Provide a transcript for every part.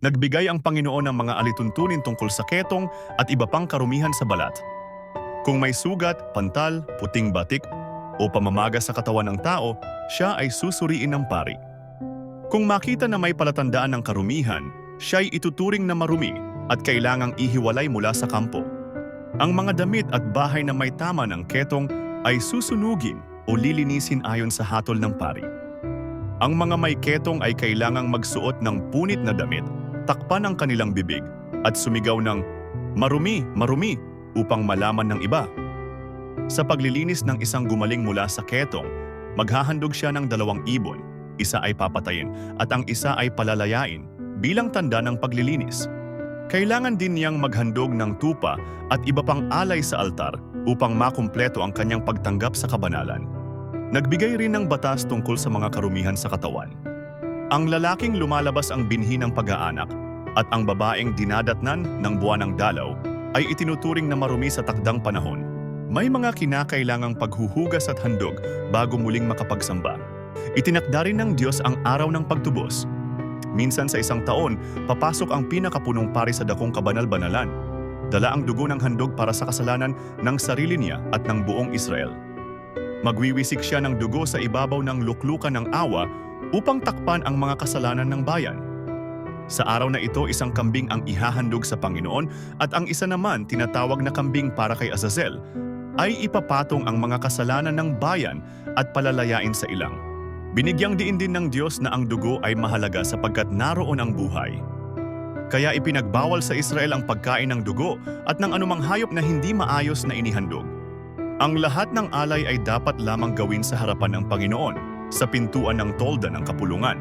Nagbigay ang Panginoon ng mga alituntunin tungkol sa ketong at iba pang karumihan sa balat. Kung may sugat, pantal, puting batik, o pamamaga sa katawan ng tao, siya ay susuriin ng pari. Kung makita na may palatandaan ng karumihan, siya'y ituturing na marumi at kailangang ihiwalay mula sa kampo. Ang mga damit at bahay na may tama ng ketong ay susunugin o lilinisin ayon sa hatol ng pari. Ang mga may ketong ay kailangang magsuot ng punit na damit, takpan ang kanilang bibig, at sumigaw ng marumi, marumi upang malaman ng iba. Sa paglilinis ng isang gumaling mula sa ketong, maghahandog siya ng dalawang ibon, isa ay papatayin at ang isa ay palalayain bilang tanda ng paglilinis. Kailangan din niyang maghandog ng tupa at iba pang alay sa altar upang makumpleto ang kanyang pagtanggap sa kabanalan. Nagbigay rin ng batas tungkol sa mga karumihan sa katawan. Ang lalaking lumalabas ang binhi ng pag-aanak at ang babaeng dinadatnan ng buwan ng dalaw ay itinuturing na marumi sa takdang panahon. May mga kinakailangang paghuhugas at handog bago muling makapagsamba. Itinakda rin ng Diyos ang araw ng pagtubos. Minsan sa isang taon, papasok ang pinakapunong pari sa dakong kabanal-banalan. Dala ang dugo ng handog para sa kasalanan ng sarili niya at ng buong Israel. Magwiwisik siya ng dugo sa ibabaw ng luklukan ng awa upang takpan ang mga kasalanan ng bayan. Sa araw na ito, isang kambing ang ihahandog sa Panginoon at ang isa naman tinatawag na kambing para kay Azazel ay ipapatong ang mga kasalanan ng bayan at palalayain sa ilang. Binigyang diin din ng Diyos na ang dugo ay mahalaga sapagkat naroon ang buhay. Kaya ipinagbawal sa Israel ang pagkain ng dugo at ng anumang hayop na hindi maayos na inihandog. Ang lahat ng alay ay dapat lamang gawin sa harapan ng Panginoon, sa pintuan ng tolda ng kapulungan.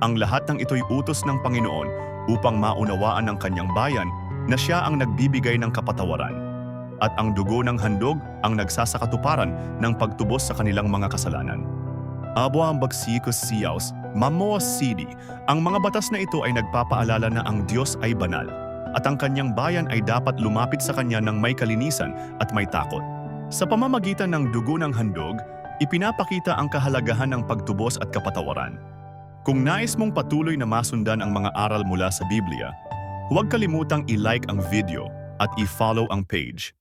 Ang lahat ng ito'y utos ng Panginoon upang maunawaan ng kanyang bayan na siya ang nagbibigay ng kapatawaran. At ang dugo ng handog ang nagsasakatuparan ng pagtubos sa kanilang mga kasalanan. Abo ang bagsikos siyaws, mamoa sidi, ang mga batas na ito ay nagpapaalala na ang Diyos ay banal at ang kanyang bayan ay dapat lumapit sa kanya ng may kalinisan at may takot. Sa pamamagitan ng dugo ng handog, ipinapakita ang kahalagahan ng pagtubos at kapatawaran. Kung nais mong patuloy na masundan ang mga aral mula sa Biblia, huwag kalimutang i-like ang video at i-follow ang page.